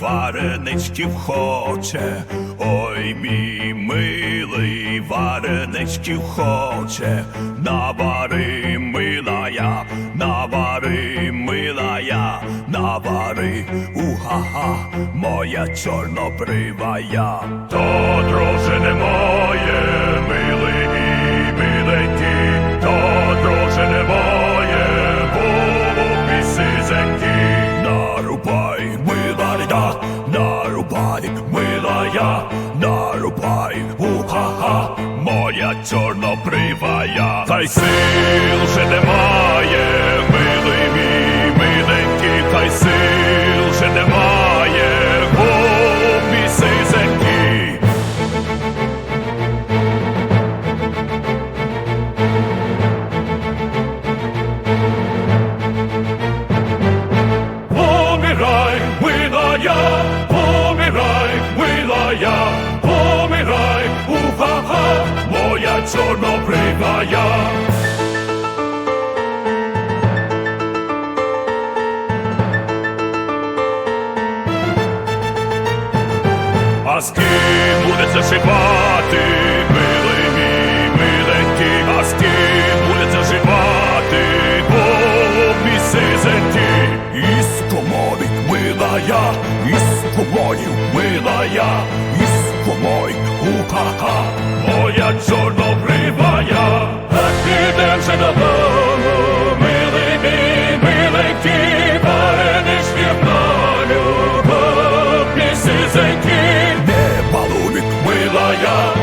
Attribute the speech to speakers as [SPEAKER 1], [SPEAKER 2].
[SPEAKER 1] вареничків хоче, ой мій милий вареничків хоче, навари милая, навари милая, навари. Уга-га, моя чорнобривая. То дружине моє, милая, нарубай, уха-ха, моя чорнобривая. Та й сил же немає, чорнобривая. А з ким будеться живати, милий мій, миленький, а з ким будеться живати, голубі сизенькі. Із коморі милая, із коморі милая, із коморі ука-ка, моя чорногрива я, так підем же додому, милий мій, милий ті, парениш вірна любов, зеньки, не балуй, мила я.